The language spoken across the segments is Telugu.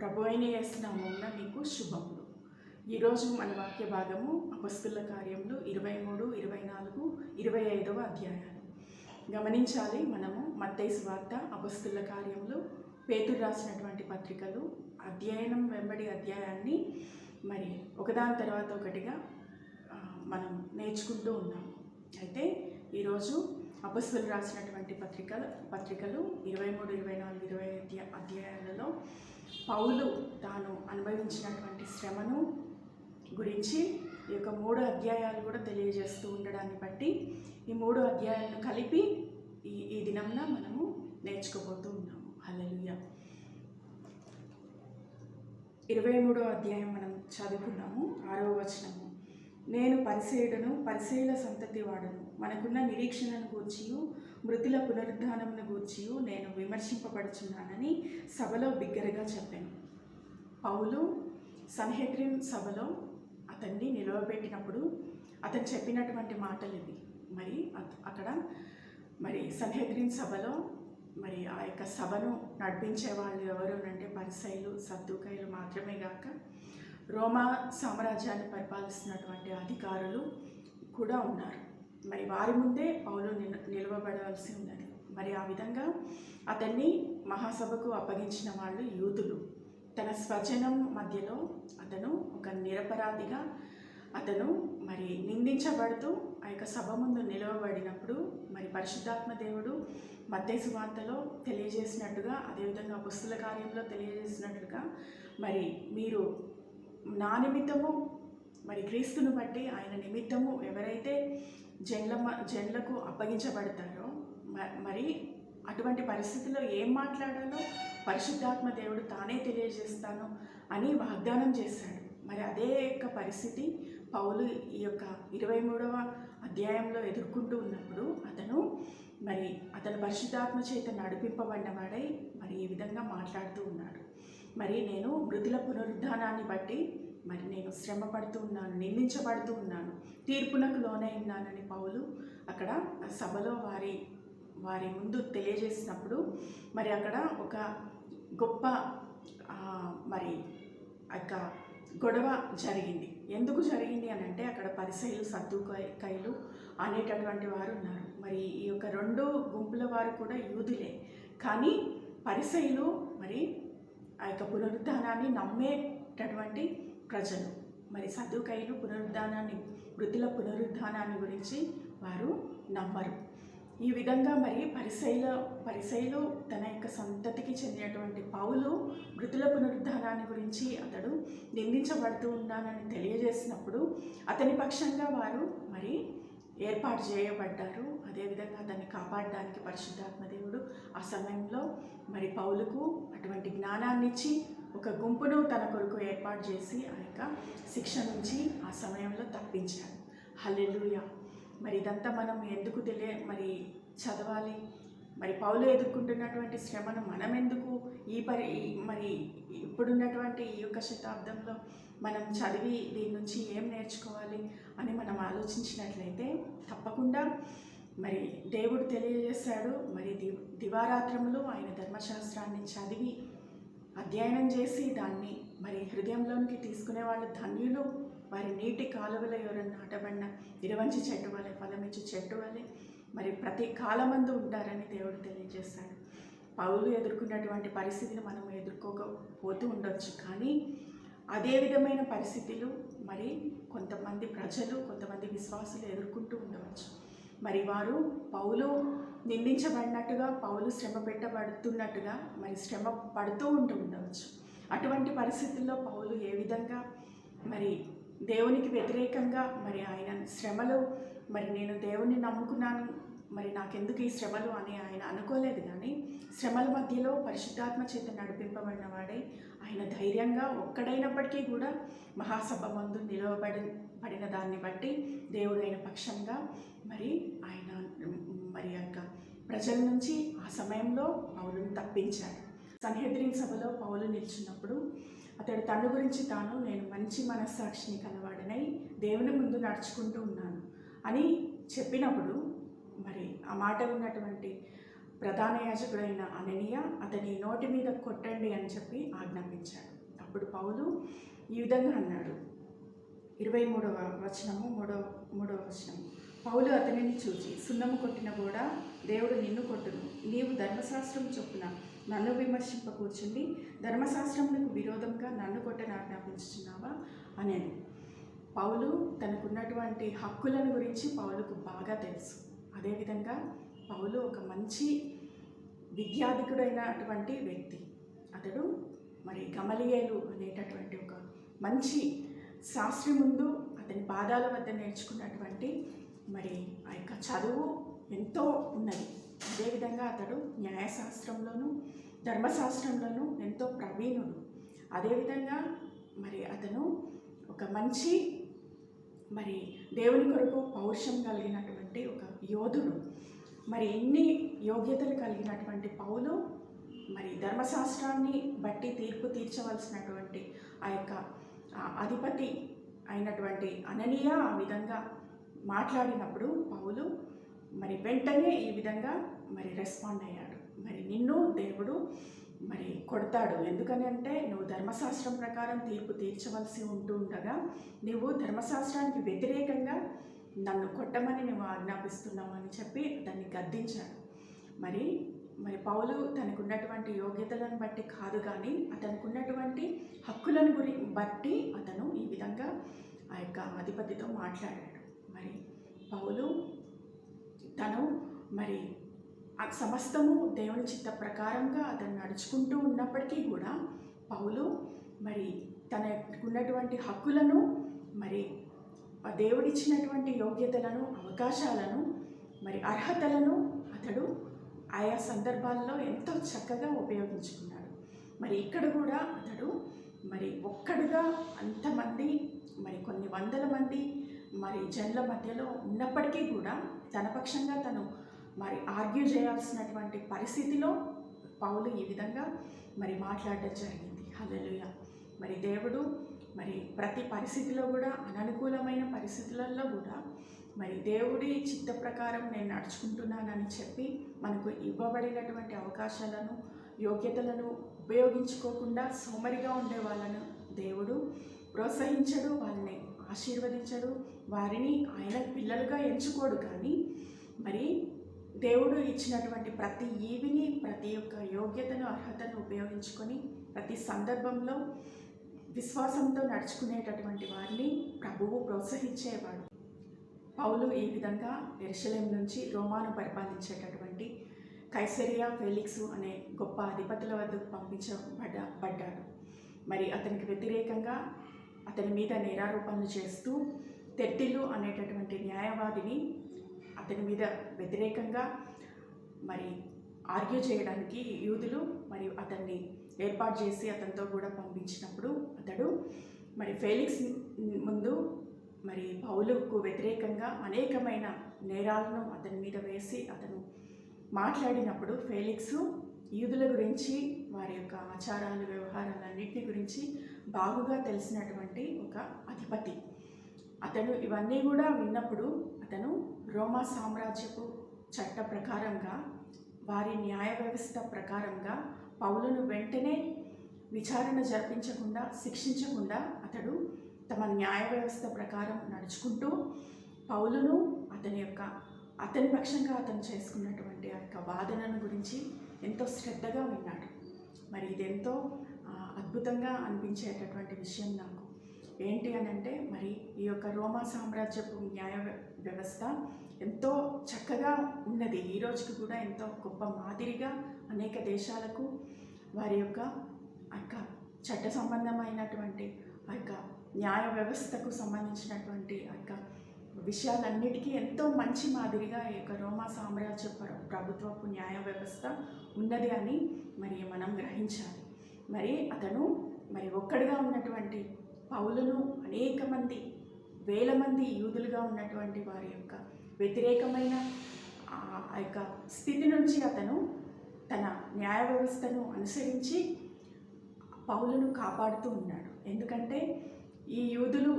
ప్రభు అయిన మీకు శుభములు. ఈరోజు మన వాక్య భాగము అపస్తుల కార్యములు ఇరవై మూడు ఇరవై నాలుగు ఇరవై ఐదవ అధ్యాయాలు. గమనించాలి మనము మత్తైసు వార్త అపస్తుల కార్యములు పేతురు రాసినటువంటి పత్రికలు అధ్యయనం వెంబడి అధ్యాయాన్ని మరి ఒకదాని తర్వాత ఒకటిగా మనం నేర్చుకుంటూ ఉన్నాము అయితే ఈరోజు అపస్తులు రాసినటువంటి పత్రికలు పత్రికలు ఇరవై మూడు ఇరవై నాలుగు ఇరవై ఐదు అధ్యాయాలలో పౌలు తాను అనుభవించినటువంటి శ్రమను గురించి ఈ యొక్క మూడు అధ్యాయాలు కూడా తెలియజేస్తూ ఉండడాన్ని బట్టి ఈ మూడు అధ్యాయాలను కలిపి ఈ ఈ దినంన మనము నేర్చుకోబోతూ ఉన్నాము. హలలుయ ఇరవై మూడో అధ్యాయం మనం చదువుకున్నాము ఆరో వచనము. నేను పరిసేయుడను పరిశీల సంతతి వాడను. మనకున్న నిరీక్షణను గూర్చియు మృతుల పునరుద్ధానమును గూర్చి నేను విమర్శింపబడుచున్నానని సభలో బిగ్గరగా చెప్పాను. పౌలు సన్హెడ్రిన్ సభలో అతన్ని నిలవబెట్టినప్పుడు అతను చెప్పినటువంటి మాటలు ఇవి మరి అక్కడ మరి సన్హెద్రిన్ సభలో మరి ఆ యొక్క సభను నడిపించే వాళ్ళు ఎవరు అంటే పరిసైలు సద్దుకైలు మాత్రమే కాక రోమా సామ్రాజ్యాన్ని పరిపాలిస్తున్నటువంటి అధికారులు కూడా ఉన్నారు. మరి వారి ముందే పౌలు నిల- నిలవబడవలసి ఉన్నది. మరి ఆ విధంగా అతన్ని మహాసభకు అప్పగించిన వాళ్ళు యూదులు. తన స్వజనం మధ్యలో అతను ఒక నిరపరాధిగా అతను మరి నిందించబడుతూ ఆ యొక్క సభ ముందు నిలవబడినప్పుడు మరి పరిశుద్ధాత్మ దేవుడు మత్తేసు వార్తలో తెలియజేసినట్టుగా అదేవిధంగా పుస్తుల కార్యంలో తెలియజేసినట్టుగా మరి మీరు నా నిమిత్తము మరి క్రీస్తును బట్టి ఆయన నిమిత్తము ఎవరైతే జన్ల మ- జన్లకు అప్పగించబడతారో మ- మరి అటువంటి పరిస్థితిలో ఏం మాట్లాడాలో పరిశుద్ధాత్మ దేవుడు తానే తెలియజేస్తాను అని వాగ్దానం చేశాడు. మరి అదే యొక్క పరిస్థితి పౌలు ఈ యొక్క ఇరవై మూడవ అధ్యాయంలో ఎదుర్కొంటూ ఉన్నప్పుడు అతను మరి అతను పరిశుద్ధాత్మ చేత నడిపింపబడినవాడై మరి ఈ విధంగా మాట్లాడుతూ ఉన్నాడు. మరి నేను మృతుల పునరుద్ధానాన్ని బట్టి మరి నేను శ్రమ పడుతూ ఉన్నాను నిందించబడుతూ ఉన్నాను తీర్పునకు లోనై ఉన్నానని పౌలు అక్కడ సభలో వారి వారి ముందు తెలియజేసినప్పుడు మరి అక్కడ ఒక గొప్ప మరి యొక్క గొడవ జరిగింది. ఎందుకు జరిగింది అని అంటే అక్కడ పరిసైలు సర్దుకైలు అనేటటువంటి వారు ఉన్నారు. మరి ఈ యొక్క రెండు గుంపుల వారు కూడా యూదులే. కానీ పరిసైలు మరి ఆ యొక్క పునరుద్ధానాన్ని నమ్మేటటువంటి ప్రజలు. మరి సదుకైలు పునరుద్ధానాన్ని వృద్ధుల పునరుద్ధానాన్ని గురించి వారు నమ్మరు. ఈ విధంగా మరి పరిశైల పరిశైలు తన యొక్క సంతతికి చెందినటువంటి పౌలు మృతుల పునరుద్ధానాన్ని గురించి అతడు నిందించబడుతూ ఉన్నానని తెలియజేసినప్పుడు అతని పక్షంగా వారు మరి ఏర్పాటు చేయబడ్డారు. అదేవిధంగా దాన్ని కాపాడడానికి పరిశుద్ధాత్మ దేవుడు ఆ సమయంలో మరి పౌలకు అటువంటి జ్ఞానాన్నిచ్చి ఒక గుంపును తన కొరకు ఏర్పాటు చేసి ఆ యొక్క శిక్ష నుంచి ఆ సమయంలో తప్పించాడు. హల్లెలూయా! మరి ఇదంతా మనం ఎందుకు తెలియ మరి చదవాలి? మరి పౌలు ఎదుర్కొంటున్నటువంటి శ్రమను మనం ఎందుకు ఈ పరి మరి ఇప్పుడున్నటువంటి ఈ యొక్క శతాబ్దంలో మనం చదివి దీని నుంచి ఏం నేర్చుకోవాలి అని మనం ఆలోచించినట్లయితే తప్పకుండా మరి దేవుడు తెలియజేశాడు. మరి ది దివారాత్రములు ఆయన ధర్మశాస్త్రాన్ని చదివి అధ్యయనం చేసి దాన్ని మరి హృదయంలోనికి తీసుకునే వాళ్ళు ధన్యులు. వారి నీటి కాలువల ఎవరైనా నాటబడిన ఇరవంచి చెట్టు వలె ఫలమించి చెట్టు వలె మరి ప్రతి కాలమందు ఉంటారని దేవుడు తెలియజేస్తాడు పౌలు ఎదుర్కొన్నటువంటి పరిస్థితిని మనం ఎదుర్కోకపోతూ ఉండొచ్చు. కానీ అదే విధమైన పరిస్థితులు మరి కొంతమంది ప్రజలు కొంతమంది విశ్వాసులు ఎదుర్కొంటూ ఉండవచ్చు. మరి వారు పౌలు నిందించబడినట్టుగా పౌలు శ్రమ పెట్టబడుతున్నట్టుగా మరి శ్రమ పడుతూ ఉంటూ ఉండవచ్చు. అటువంటి పరిస్థితుల్లో పౌలు ఏ విధంగా మరి దేవునికి వ్యతిరేకంగా మరి ఆయన శ్రమలు మరి నేను దేవుణ్ణి నమ్ముకున్నాను మరి నాకెందుకు ఈ శ్రమలు అని ఆయన అనుకోలేదు కానీ శ్రమల మధ్యలో పరిశుద్ధాత్మ చేత నడిపింపబడిన వాడే ఆయన ధైర్యంగా ఒక్కడైనప్పటికీ కూడా మహాసభ ముందు నిలవబడి పడిన దాన్ని బట్టి దేవుడు అయిన పక్షంగా మరి ఆయన మరి యొక్క ప్రజల నుంచి ఆ సమయంలో పౌలును తప్పించాడు సన్హెద్రిన్ సభలో పౌలు నిల్చున్నప్పుడు అతడు తన గురించి తాను నేను మంచి మనస్సాక్షిని కలవాడనై దేవుని ముందు నడుచుకుంటూ ఉన్నాను అని చెప్పినప్పుడు మరి ఆ మాట ఉన్నటువంటి ప్రధాన యాజకుడైన అననీయ అతని నోటి మీద కొట్టండి అని చెప్పి ఆజ్ఞాపించాడు. అప్పుడు పౌలు ఈ విధంగా అన్నాడు. ఇరవై మూడవ వచనము మూడవ మూడవ వచనము. పౌలు అతనిని చూచి సున్నము కొట్టిన కూడా దేవుడు నిన్ను కొట్టును. నీవు ధర్మశాస్త్రం చొప్పున నన్ను విమర్శింప కూర్చుండి ధర్మశాస్త్రములకు విరోధంగా నన్ను కొట్టని ఆజ్ఞాపించుచున్నావా? అనేను. పౌలు తనకున్నటువంటి హక్కులను గురించి పౌలుకు బాగా తెలుసు. అదేవిధంగా పౌలు ఒక మంచి విద్యాధికుడైనటువంటి వ్యక్తి. అతడు మరి గమలియేలు అనేటటువంటి ఒక మంచి శాస్త్రి ముందు అతని పాదాల వద్ద నేర్చుకున్నటువంటి మరి ఆ యొక్క చదువు ఎంతో ఉన్నది. అదేవిధంగా అతడు న్యాయశాస్త్రంలోనూ ధర్మశాస్త్రంలోనూ ఎంతో ప్రవీణుడు. అదేవిధంగా మరి అతను ఒక మంచి మరి దేవుని కొరకు పౌరుషం కలిగినటువంటి ఒక యోధుడు. మరి ఎన్ని యోగ్యతలు కలిగినటువంటి పౌలు మరి ధర్మశాస్త్రాన్ని బట్టి తీర్పు తీర్చవలసినటువంటి ఆ యొక్క అధిపతి అయినటువంటి అననీయ ఆ విధంగా మాట్లాడినప్పుడు పౌలు మరి వెంటనే ఈ విధంగా మరి రెస్పాండ్ అయ్యాడు. మరి నిన్ను దేవుడు మరి కొడతాడు. ఎందుకని అంటే నువ్వు ధర్మశాస్త్రం ప్రకారం తీర్పు తీర్చవలసి ఉంటూ ఉండగా నువ్వు ధర్మశాస్త్రానికి వ్యతిరేకంగా నన్ను కొట్టమని నువ్వు ఆజ్ఞాపిస్తున్నావు అని చెప్పి దాన్ని గద్దించాడు. మరి మరి పౌలు తనకున్నటువంటి యోగ్యతలను బట్టి కాదు కానీ అతనికి ఉన్నటువంటి హక్కులను గురి బట్టి అతను ఈ విధంగా ఆ యొక్క అధిపతితో మాట్లాడాడు. పౌలు తను మరి ఆ సమస్తము దేవుని చిత్త ప్రకారంగా అతను నడుచుకుంటూ ఉన్నప్పటికీ కూడా పౌలు మరి తనకున్నటువంటి హక్కులను మరి ఆ దేవుడిచ్చినటువంటి యోగ్యతలను అవకాశాలను మరి అర్హతలను అతడు ఆయా సందర్భాల్లో ఎంతో చక్కగా ఉపయోగించుకున్నాడు. మరి ఇక్కడ కూడా అతడు మరి ఒక్కడుగా అంతమంది మరి కొన్ని వందల మంది మరి జన్ల మధ్యలో ఉన్నప్పటికీ కూడా తన పక్షంగా తను మరి ఆర్గ్యూ చేయాల్సినటువంటి పరిస్థితిలో పౌలు ఈ విధంగా మరి మాట్లాడడం జరిగింది. హలలుయ మరి దేవుడు మరి ప్రతి పరిస్థితిలో కూడా అననుకూలమైన పరిస్థితులలో కూడా మరి దేవుడి చిత్త ప్రకారం నేను నడుచుకుంటున్నానని చెప్పి మనకు ఇవ్వబడినటువంటి అవకాశాలను యోగ్యతలను ఉపయోగించుకోకుండా సోమరిగా ఉండే వాళ్ళను దేవుడు ప్రోత్సహించడు వాళ్ళని ఆశీర్వదించడు. వారిని ఆయన పిల్లలుగా ఎంచుకోడు కానీ మరి దేవుడు ఇచ్చినటువంటి ప్రతి ఈవిని ప్రతి ఒక్క యోగ్యతను అర్హతను ఉపయోగించుకొని ప్రతి సందర్భంలో విశ్వాసంతో నడుచుకునేటటువంటి వారిని ప్రభువు ప్రోత్సహించేవాడు. పౌలు ఈ విధంగా ఎరుషలేం నుంచి రోమాను పరిపాలించేటటువంటి కైసరియా ఫెలిక్స్ అనే గొప్ప అధిపతుల వద్దకు పంపించబడ్డ పడ్డాడు. మరి అతనికి వ్యతిరేకంగా అతని మీద నేరారోపణలు చేస్తూ తెట్టిల్లు అనేటటువంటి న్యాయవాదిని అతని మీద వ్యతిరేకంగా మరి ఆర్గ్యూ చేయడానికి యూదులు మరియు అతన్ని ఏర్పాటు చేసి అతనితో కూడా పంపించినప్పుడు అతడు మరి ఫెలిక్స్ ముందు మరి పౌలుకు వ్యతిరేకంగా అనేకమైన నేరాలను అతని మీద వేసి అతను మాట్లాడినప్పుడు ఫెలిక్స్ యూదుల గురించి వారి యొక్క ఆచారాలు వ్యవహారాలన్నింటి గురించి బాగుగా తెలిసినటువంటి ఒక అధిపతి. అతను ఇవన్నీ కూడా విన్నప్పుడు అతను రోమా సామ్రాజ్యపు చట్ట ప్రకారంగా వారి న్యాయ వ్యవస్థ ప్రకారంగా పౌలును వెంటనే విచారణ జరిపించకుండా శిక్షించకుండా అతడు తమ న్యాయ వ్యవస్థ ప్రకారం నడుచుకుంటూ పౌలును అతని యొక్క అతని పక్షంగా అతను చేసుకున్నటువంటి ఆ యొక్క వాదనను గురించి ఎంతో శ్రద్ధగా విన్నాడు. మరి ఇదెంతో అద్భుతంగా అనిపించేటటువంటి విషయం నాకు. ఏంటి అని అంటే మరి ఈ యొక్క రోమా సామ్రాజ్యపు న్యాయ వ్య- వ్యవస్థ ఎంతో చక్కగా ఉన్నది. ఈ రోజుకి కూడా ఎంతో గొప్ప మాదిరిగా అనేక దేశాలకు వారి యొక్క ఆ యొక్క చట్ట సంబంధమైనటువంటి ఆ యొక్క న్యాయ వ్యవస్థకు సంబంధించినటువంటి విషయాలన్నిటికీ ఎంతో మంచి మాదిరిగా ఈ యొక్క రోమా సామ్రాజ్య ప్రభుత్వపు న్యాయ వ్యవస్థ ఉన్నది అని మరి మనం గ్రహించాలి. మరి అతను మరి ఒక్కడిగా ఉన్నటువంటి పౌలను అనేక మంది వేల మంది యూదులుగా ఉన్నటువంటి వారి యొక్క వ్యతిరేకమైన ఆ యొక్క స్థితి నుంచి అతను తన న్యాయ వ్యవస్థను అనుసరించి పౌలను కాపాడుతూ ఉన్నాడు. ఎందుకంటే ఈ యూదులు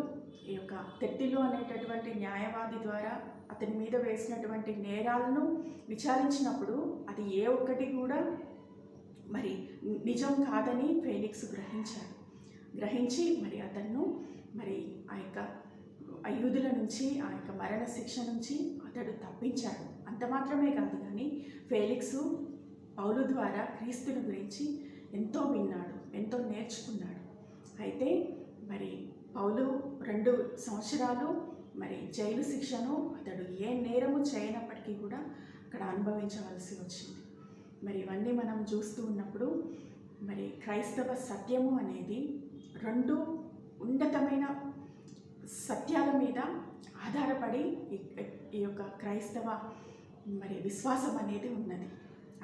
ఈ యొక్క తెట్టిలు అనేటటువంటి న్యాయవాది ద్వారా అతని మీద వేసినటువంటి నేరాలను విచారించినప్పుడు అది ఏ ఒక్కటి కూడా మరి నిజం కాదని ఫేలిక్స్ గ్రహించాడు. గ్రహించి మరి అతన్ను మరి ఆ యొక్క అయుధుల నుంచి ఆ యొక్క మరణ శిక్ష నుంచి అతడు తప్పించాడు. అంత మాత్రమే కాదు కానీ ఫేలిక్స్ పౌలు ద్వారా క్రీస్తుని గురించి ఎంతో విన్నాడు ఎంతో నేర్చుకున్నాడు. అయితే మరి పౌలు రెండు సంవత్సరాలు మరి జైలు శిక్షను అతడు ఏ నేరము చేయనప్పటికీ కూడా అక్కడ అనుభవించవలసి వచ్చింది. మరి ఇవన్నీ మనం చూస్తూ ఉన్నప్పుడు మరి క్రైస్తవ సత్యము అనేది రెండు ఉన్నతమైన సత్యాల మీద ఆధారపడి ఈ- యొక్క క్రైస్తవ మరి విశ్వాసం అనేది ఉన్నది.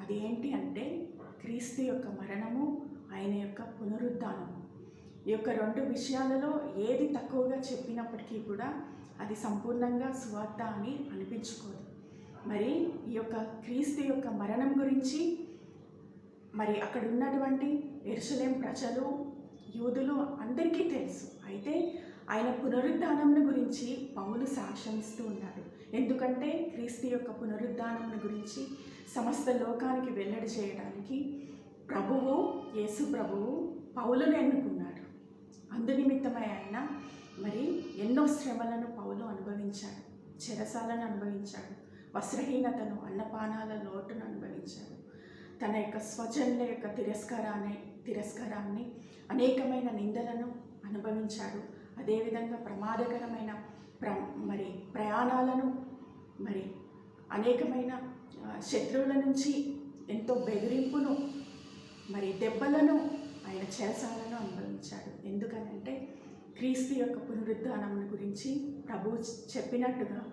అది ఏంటి అంటే క్రీస్తు యొక్క మరణము ఆయన యొక్క పునరుద్ధానము. ఈ యొక్క రెండు విషయాలలో ఏది తక్కువగా చెప్పినప్పటికీ కూడా అది సంపూర్ణంగా సువార్త అని అనిపించుకోదు. మరి ఈ యొక్క క్రీస్తు యొక్క మరణం గురించి మరి అక్కడ ఉన్నటువంటి ఎరుసలేం ప్రజలు యూదులు అందరికీ తెలుసు. అయితే ఆయన పునరుద్ధానం గురించి పౌలు సాక్ష్యం ఉన్నారు ఎందుకంటే క్రీస్తు యొక్క పునరుద్ధానం గురించి సమస్త లోకానికి వెల్లడి చేయడానికి ప్రభువు యేసు ప్రభువు పౌలును ఎన్నుకున్నాడు అందునిమిత్తమై ఆయన మరి ఎన్నో శ్రమలను పౌలు అనుభవించాడు చెరసాలను అనుభవించాడు వస్త్రహీనతను అన్నపానాల లోటును అనుభవించాడు. తన యొక్క స్వజనుల యొక్క తిరస్కారాన్ని తిరస్కారాన్ని అనేకమైన నిందలను అనుభవించాడు. అదేవిధంగా ప్రమాదకరమైన ప్ర మరి ప్రయాణాలను మరి అనేకమైన శత్రువుల నుంచి ఎంతో బెదిరింపును మరి దెబ్బలను ఆయన చేసాలను అనుభవించాడు. ఎందుకనంటే క్రీస్తు యొక్క పునరుద్ధానం గురించి ప్రభు చెప్పినట్టుగా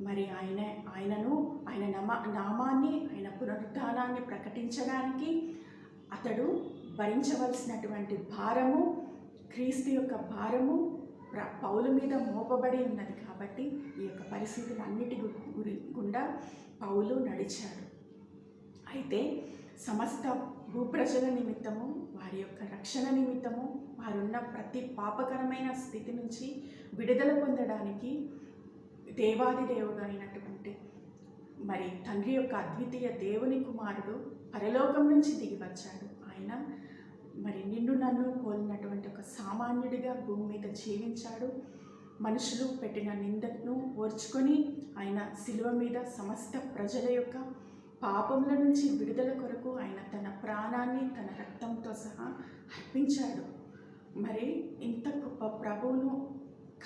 మరి ఆయన ఆయనను ఆయన నమా నామాన్ని ఆయన పునరుద్ధానాన్ని ప్రకటించడానికి అతడు భరించవలసినటువంటి భారము క్రీస్తు యొక్క భారము ప్ర- పౌలు మీద మోపబడి ఉన్నది కాబట్టి ఈ యొక్క పరిస్థితులన్నిటి గురి గుండా పౌలు నడిచాడు. అయితే సమస్త భూప్రజల నిమిత్తము వారి యొక్క రక్షణ నిమిత్తము వారున్న ప్రతి పాపకరమైన స్థితి నుంచి విడుదల పొందడానికి దేవాది దేవుడు అయినటువంటి మరి తండ్రి యొక్క అద్వితీయ దేవుని కుమారుడు పరలోకం నుంచి దిగి వచ్చాడు. ఆయన మరి నిన్ను నన్ను పోలినటువంటి ఒక సామాన్యుడిగా భూమి మీద జీవించాడు. మనుషులు పెట్టిన నిందను ఓర్చుకొని ఆయన శిలువ మీద సమస్త ప్రజల యొక్క పాపముల నుంచి విడుదల కొరకు ఆయన తన ప్రాణాన్ని తన రక్తంతో సహా అర్పించాడు. మరి ఇంత గొప్ప ప్రభువును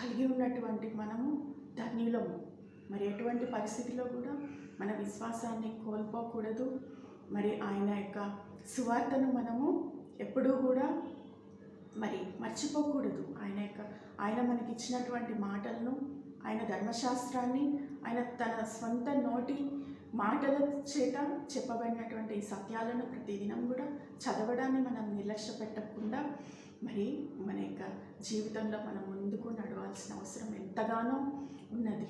కలిగి ఉన్నటువంటి మనము ధన్యులము మరి ఎటువంటి పరిస్థితిలో కూడా మన విశ్వాసాన్ని కోల్పోకూడదు. మరి ఆయన యొక్క సువార్తను మనము ఎప్పుడూ కూడా మరి మర్చిపోకూడదు. ఆయన యొక్క ఆయన మనకి ఇచ్చినటువంటి మాటలను ఆయన ధర్మశాస్త్రాన్ని ఆయన తన స్వంత నోటి మాటల చేత చెప్పబడినటువంటి ఈ సత్యాలను ప్రతిదినం కూడా చదవడాన్ని మనం నిర్లక్ష్య పెట్టకుండా మరి మన యొక్క జీవితంలో మనం ముందుకు నడవాల్సిన అవసరం ఎంతగానో ఉన్నది.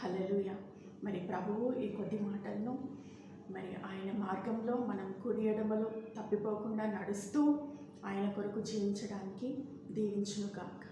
హలలుయ మరి ప్రభువు ఈ కొద్ది మాటలను మరి ఆయన మార్గంలో మనం కుడి ఎడమలు తప్పిపోకుండా నడుస్తూ ఆయన కొరకు జీవించడానికి దీవించును కాక